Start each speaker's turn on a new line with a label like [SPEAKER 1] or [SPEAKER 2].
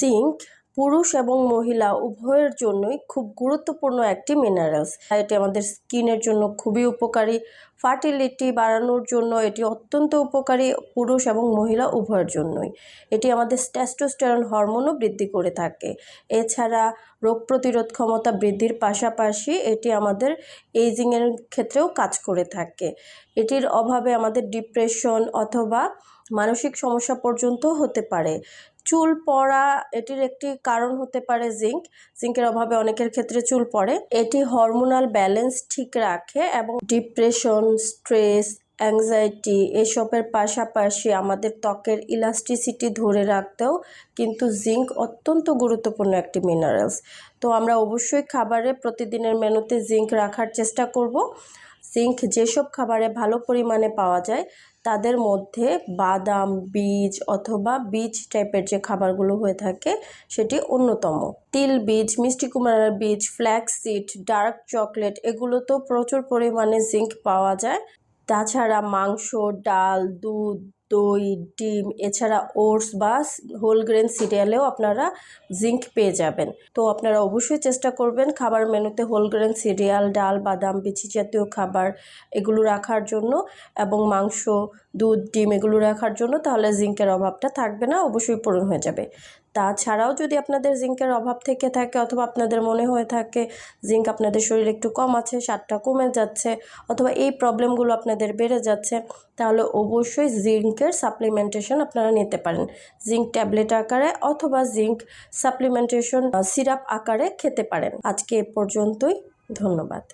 [SPEAKER 1] Zinc পুরুষ এবং মহিলা উভয়ের জন্যই খুব গুরুত্বপূর্ণ একটি মিনারেলস এটি আমাদের স্কিনের জন্য খুবই উপকারী, ফার্টিলিটি বাড়ানোর জন্য এটি অত্যন্ত উপকারী পুরুষ এবং মহিলা উভয়ের জন্যই। এটি আমাদের টেস্টোস্টেরন হরমোনও বৃদ্ধি করে থাকে। এছাড়া রোগ প্রতিরোধ ক্ষমতা বৃদ্ধির পাশাপাশি এটি আমাদের এইজিংয়ের ক্ষেত্রেও কাজ করে থাকে। এটির অভাবে আমাদের ডিপ্রেশন অথবা মানসিক সমস্যা পর্যন্ত হতে পারে। চুল পড়া এটির একটি কারণ হতে পারে জিঙ্ক। জিঙ্কের অভাবে অনেকের ক্ষেত্রে চুল পড়ে। এটি হরমোনাল ব্যালেন্স ঠিক রাখে এবং ডিপ্রেশন, স্ট্রেস, অ্যাংজাইটি এসবের পাশাপাশি আমাদের ত্বকের ইলাস্টিসিটি ধরে রাখতেও কিন্তু জিঙ্ক অত্যন্ত গুরুত্বপূর্ণ একটি মিনারেলস তো আমরা অবশ্যই খাবারে প্রতিদিনের মেনুতে জিঙ্ক রাখার চেষ্টা করব। জিঙ্ক যেসব খাবারে ভালো পরিমাণে পাওয়া যায় তাদের মধ্যে বাদাম, বীজ অথবা বীজ টাইপের যে খাবারগুলো হয়ে থাকে সেটি অন্যতম। তিল বীজ, মিষ্টি কুমড়ার বীজ ফ্ল্যাক্স সিড ডার্ক চকলেট এগুলো তো প্রচুর পরিমাণে জিঙ্ক পাওয়া যায়। তাছাড়া মাংস, ডাল, দুধ দই, ডিম, এছাড়া ওটস বা হোল গ্রেন সিরিয়ালেও আপনারা জিঙ্ক পেয়ে যাবেন। তো আপনারা অবশ্যই চেষ্টা করবেন খাবার মেনুতে হোল গ্রেন সিরিয়াল, ডাল, বাদাম, বিচি জাতীয় খাবার এগুলো রাখার জন্য এবং মাংস, দুধ, ডিম এগুলো রাখার জন্য, তাহলে জিঙ্কের অভাবটা থাকবে না, অবশ্যই পূরণ হয়ে যাবে। তাছাড়াও যদি আপনাদের জিঙ্কের অভাব থেকে থাকে অথবা আপনাদের মনে হয়ে থাকে জিঙ্ক আপনাদের শরীরে একটু কম আছে, স্বাদটা কমে যাচ্ছে অথবা এই প্রবলেমগুলো আপনাদের বেড়ে যাচ্ছে, তাহলে অবশ্যই জিঙ্কের সাপ্লিমেন্টেশন আপনারা নিতে পারেন। জিঙ্ক ট্যাবলেট আকারে অথবা জিঙ্ক সাপ্লিমেন্টেশন সিরাপ আকারে খেতে পারেন। আজকে এ পর্যন্তই, ধন্যবাদ।